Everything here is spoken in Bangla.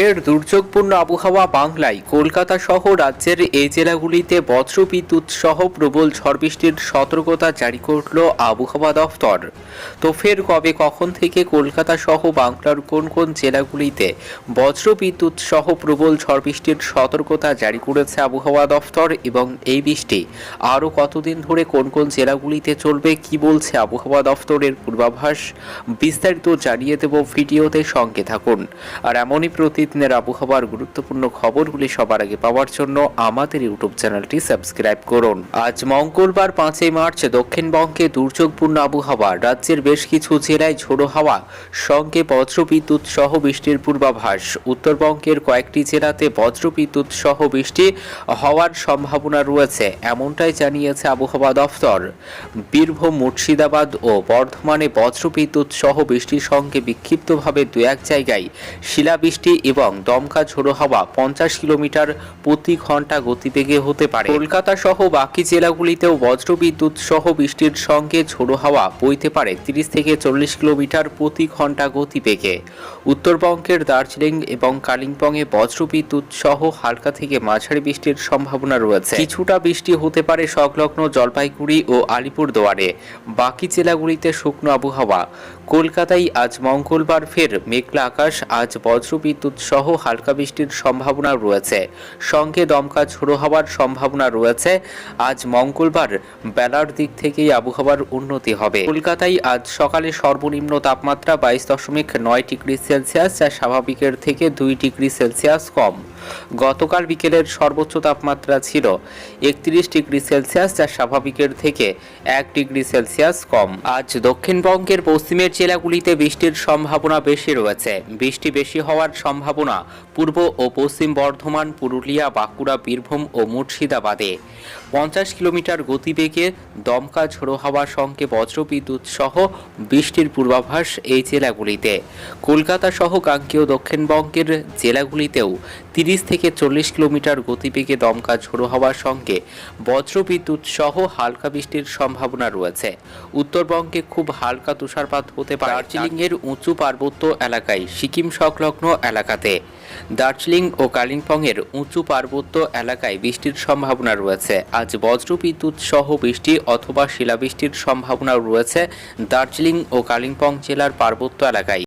ফের দুর্যোগপূর্ণ আবহাওয়া বাংলায় কলকাতা সহ রাজ্যের এই জেলাগুলিতে বজ্রবিদ্যুৎ সহ প্রবল ঝড় বৃষ্টির সতর্কতা জারি করল আবহাওয়া দফতর। তো ফের কবে, কখন থেকে কলকাতা সহ বাংলার কোন কোন জেলাগুলিতে বজ্রবিদ্যুৎ সহ প্রবল ঝড় বৃষ্টির সতর্কতা জারি করেছে আবহাওয়া দফতর এবং এই বৃষ্টি আরও কতদিন ধরে কোন কোন জেলাগুলিতে চলবে, কি বলছে আবহাওয়া দফতরের পূর্বাভাস? বিস্তারিত জানিয়ে দেব ভিডিওতে সঙ্গে থাকুন। আর এমনই প্রতিদিনের আবহাওয়ার গুরুত্বপূর্ণ খবরগুলি সবার আগে পাওয়ার জন্য আমাদের ইউটিউব চ্যানেলটি সাবস্ক্রাইব করুন। আজ মঙ্গলবার পাঁচই মার্চ দক্ষিণবঙ্গে দুর্যোগপূর্ণ আবহাওয়া, রাজ্যের বেশ কিছু জেলায় ঝোড়ো হাওয়া, সঙ্গে বজ্রবিদ্যুৎ সহ বৃষ্টির পূর্বাভাস। উত্তরবঙ্গের কয়েকটি জেলাতে বজ্রবিদ্যুৎ সহ বৃষ্টি হওয়ার সম্ভাবনা রয়েছে, এমনটাই জানিয়েছে আবহাওয়া দফতর। বীরভূম, মুর্শিদাবাদ ও বর্ধমানে বজ্রবিদ্যুৎ সহ বৃষ্টির সঙ্গে বিক্ষিপ্তভাবে দু এক জায়গায় শিলাবৃষ্টি এবং দমকা ঝোড়ো হাওয়া পঞ্চাশ কিলোমিটার প্রতি ঘণ্টা গতিবেগে হতে পারে। কলকাতা সহ বাকি জেলাগুলিতেও বজ্রবিদ্যুৎ সহ বৃষ্টির সঙ্গে ঝোড়ো হাওয়া বইতে পারে তিরিশ থেকে চল্লিশ কিলোমিটার প্রতি ঘণ্টা গতিবেগে উত্তরবঙ্গের দার্জিলিং এবং কালিম্পংয়ে বজ্রবিদ্যুৎ সহ হালকা থেকে মাঝারি বৃষ্টির সম্ভাবনা রয়েছে। কিছুটা বৃষ্টি হতে পারে সংলগ্ন জলপাইগুড়ি ও আলিপুরদুয়ারে। বাকি জেলাগুলিতে শুকনো আবহাওয়া। কলকাতায় আজ মঙ্গলবার ফের মেঘলা আকাশ, আজ বজ্রবিদ্যুৎ সহ হালকা বৃষ্টির সম্ভাবনা রয়েছে। সঙ্গে দমকা ঝোড়ো হওয়ার সম্ভাবনা রয়েছে। আজ মঙ্গলবার বেলার দিক থেকেই আবহাওয়ার উন্নতি হবে। কলকাতায় আজ সকালে সর্বনিম্ন তাপমাত্রা বাইশ দশমিক নয় ডিগ্রি সেলসিয়াস, যা স্বাভাবিকের থেকে দুই ডিগ্রি সেলসিয়াস কম। গতকাল বিকেলের সর্বোচ্চ তাপমাত্রা ছিল একত্রিশ ডিগ্রি সেলসিয়াস, যা স্বাভাবিকের থেকে এক ডিগ্রি সেলসিয়াস কম। আজ দক্ষিণবঙ্গের পশ্চিমের জেলাগুলিতে বৃষ্টির সম্ভাবনা বেশি রয়েছে। বৃষ্টি বেশি হওয়ার সম্ভাবনা পূর্ব ও পশ্চিম বর্ধমান, পুরুলিয়া, বাঁকুড়া, বীরভূম ও মুর্শিদাবাদে। পঞ্চাশ কিলোমিটার গতিবেগে দমকা ঝোড়ো হাওয়ার সঙ্গে বজ্রবিদ্যুৎ সহ বৃষ্টির পূর্বাভাস এই জেলাগুলিতে। কলকাতা সহ কাঙ্ক্ষীয় দক্ষিণবঙ্গের জেলাগুলিতেও তিরিশ থেকে চল্লিশ কিলোমিটার গতিবেগে দমকা ঝোড়ো হওয়ার সঙ্গে বজ্রবিদ্যুৎ সহ হালকা বৃষ্টির সম্ভাবনা রয়েছে। উত্তরবঙ্গে খুব হালকা তুষারপাত হতে পারে। দার্জিলিংয়ের উঁচু পার্বত্য এলাকায় সিকিম সংলগ্ন এলাকাতে। দার্জিলিং ও কালিম্পংয়ের উঁচু পার্বত্য এলাকায় বৃষ্টির সম্ভাবনা রয়েছে। আজ বজ্রবিদ্যুৎ সহ বৃষ্টি অথবা শিলাবৃষ্টির সম্ভাবনা রয়েছে দার্জিলিং ও কালিম্পং জেলার পার্বত্য এলাকায়।